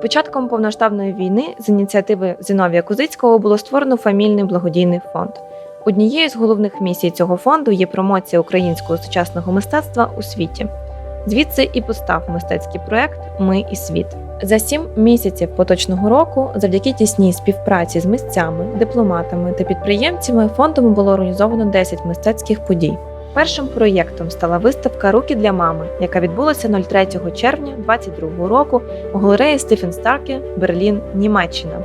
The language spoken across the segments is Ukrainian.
початком повноштабної війни з ініціативи Зіновія Кузицького було створено фамільний благодійний фонд. Однією з головних місій цього фонду є промоція українського сучасного мистецтва у світі. Звідси і постав мистецький проект Ми і світ. За сім місяців поточного року, завдяки тісній співпраці з митцями, дипломатами та підприємцями, фондом було організовано 10 мистецьких подій. Першим проєктом стала виставка Руки для мами, яка відбулася 03 червня 2022 року у галереї Стефен Старке, Берлін, Німеччина.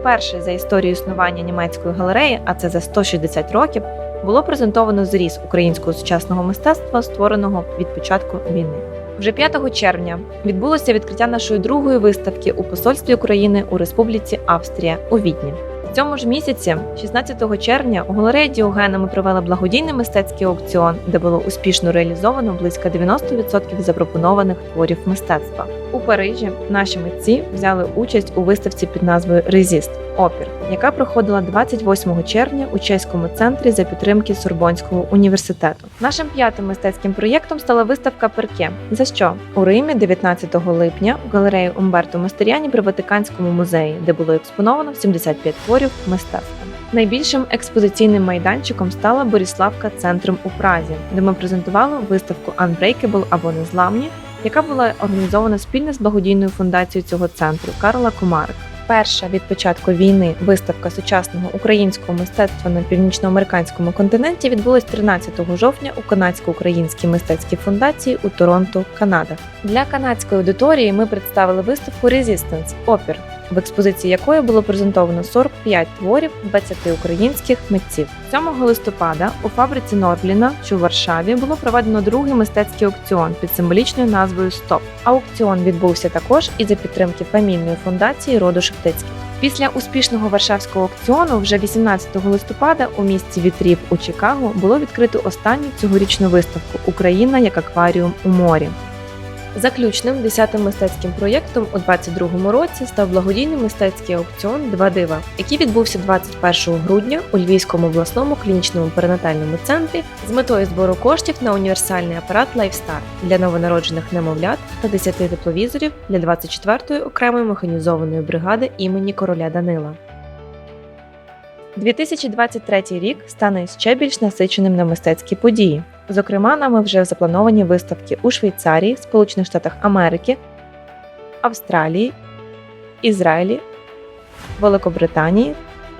Вперше за історію існування німецької галереї, а це за 160 років, було презентовано зріз українського сучасного мистецтва, створеного від початку війни. Вже 5 червня відбулося відкриття нашої другої виставки у посольстві України у Республіці Австрія у Відні. Цьому ж місяці, 16 червня, у галереї Діогена ми провели благодійний мистецький аукціон, де було успішно реалізовано близько 90% запропонованих творів мистецтва. У Парижі наші митці взяли участь у виставці під назвою Резіст опір, яка проходила 28 червня у чеському центрі за підтримки Сорбонського університету. Нашим п'ятим мистецьким проєктом стала виставка Перке. За що у Римі 19 липня в галереї Умберто Мастеріані при Ватиканському музеї, де було експоновано 75 творів мистецтва. Найбільшим експозиційним майданчиком стала Боріславка центром у Празі, де ми презентували виставку Unbreakable або Незламні, яка була організована спільно з благодійною фундацією цього центру Карла Комарик. Перша від початку війни виставка сучасного українського мистецтва на північноамериканському континенті відбулась 13 жовтня у канадсько-українській мистецькій фундації у Торонто, Канада. Для канадської аудиторії ми представили виставку Resistance – опір, в експозиції якої було презентовано 45 творів 20 українських митців. 7 листопада у фабриці Норбліна, що в Варшаві, було проведено другий мистецький аукціон під символічною назвою Стоп. Аукціон відбувся також і за підтримки фамільної фундації роду Шептицьких. Після успішного варшавського аукціону, вже 18 листопада, у місті Вітрів у Чикаго було відкрито останню цьогорічну виставку Україна як акваріум у морі. Заключним десятим мистецьким проєктом у 2022 році став благодійний мистецький аукціон Два дива, який відбувся 21 грудня у Львівському обласному клінічному перинатальному центрі з метою збору коштів на універсальний апарат LifeStar для новонароджених немовлят та 10 тепловізорів для 24-ї окремої механізованої бригади імені короля Данила. 2023 рік стане ще більш насиченим на мистецькі події. Зокрема, нами вже заплановані виставки у Швейцарії, Сполучених Штатах Америки, Австралії, Ізраїлі, Великобританії,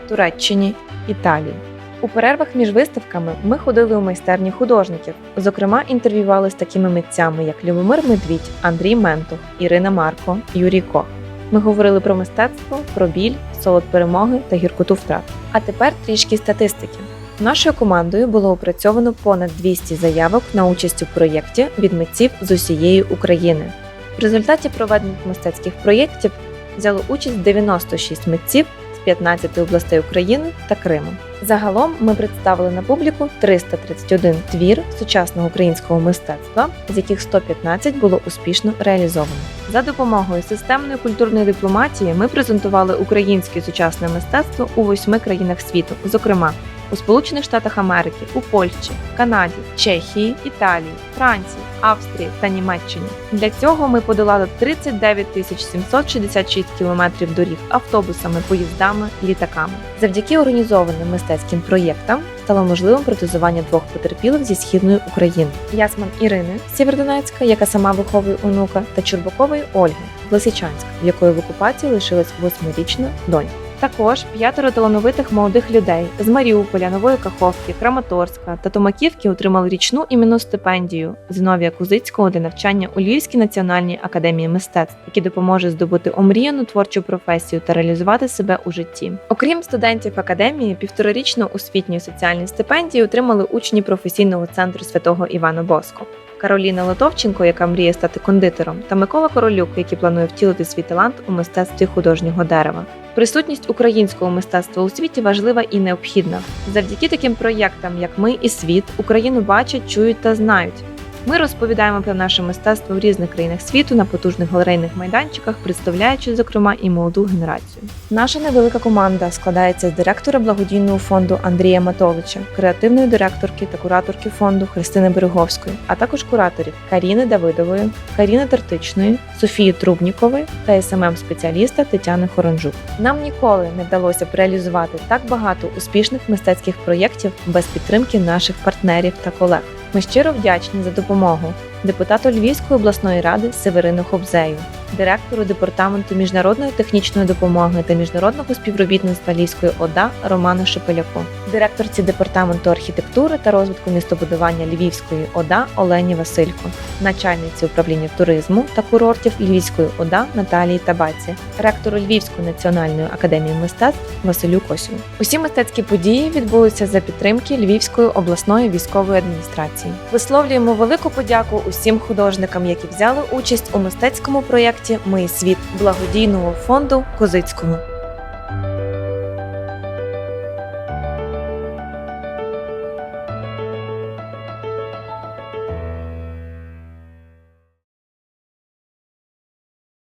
Туреччині, Італії. У перервах між виставками ми ходили у майстерні художників. Зокрема, інтерв'ювали з такими митцями, як Любомир Медвідь, Андрій Ментух, Ірина Марко, Юрій Кох. Ми говорили про мистецтво, про біль, солод перемоги та гіркоту втрат. А тепер трішки статистики. Нашою командою було опрацьовано понад 200 заявок на участь у проєкті від митців з усієї України. В результаті проведених мистецьких проєктів взяло участь 96 митців з 15 областей України та Криму. Загалом ми представили на публіку 331 твір сучасного українського мистецтва, з яких 115 було успішно реалізовано. За допомогою системної культурної дипломатії ми презентували українське сучасне мистецтво у восьми країнах світу, зокрема у Сполучених Штатах Америки, у Польщі, Канаді, Чехії, Італії, Франції, Австрії та Німеччині. Для цього ми подолали 39 тисяч 766 кілометрів доріг автобусами, поїздами, літаками. Завдяки організованим мистецьким проєктам стало можливим протезування двох потерпілих зі східної України: Ясман Ірини Сєвєродонецька, яка сама виховує онука, та Чурбакової Ольги Лисичанська, в якої в окупації лишилась восьмирічна донька. Також п'ятеро талановитих молодих людей з Маріуполя, Нової Каховки, Краматорська та Томаківки отримали річну іменну стипендію Зиновія Кузицького для навчання у Львівській національній академії мистецтв, які допоможе здобути омріяну творчу професію та реалізувати себе у житті. Окрім студентів академії, півторарічну освітню і соціальні стипендії отримали учні професійного центру святого Івана Боско. Кароліна Лотовченко, яка мріє стати кондитером, та Микола Королюк, який планує втілити свій талант у мистецтві художнього дерева. Присутність українського мистецтва у світі важлива і необхідна. Завдяки таким проєктам, як ми і світ, Україну бачать, чують та знають. Ми розповідаємо про наше мистецтво в різних країнах світу на потужних галерейних майданчиках, представляючи, зокрема, і молоду генерацію. Наша невелика команда складається з директора благодійного фонду Андрія Матовича, креативної директорки та кураторки фонду Христини Береговської, а також кураторів Каріни Давидової, Каріни Тертичної, Софії Трубнікової та СММ спеціаліста Тетяни Хоронжук. Нам ніколи не вдалося б реалізувати так багато успішних мистецьких проєктів без підтримки наших партнерів та колег. Ми щиро вдячні за допомогу. Депутату Львівської обласної ради Северину Хобзею, директору департаменту міжнародної технічної допомоги та міжнародного співробітництва Львівської ОДА Роману Шепеляку, директорці департаменту архітектури та розвитку містобудування Львівської ОДА Олені Василько, начальниці управління туризму та курортів Львівської ОДА Наталії Табаці, ректору Львівської національної академії мистецтв Василю Косю. Усі мистецькі події відбулися за підтримки Львівської обласної військової адміністрації. Висловлюємо велику подяку усім художникам, які взяли участь у мистецькому проєкті Мий світ благодійного фонду Козицького.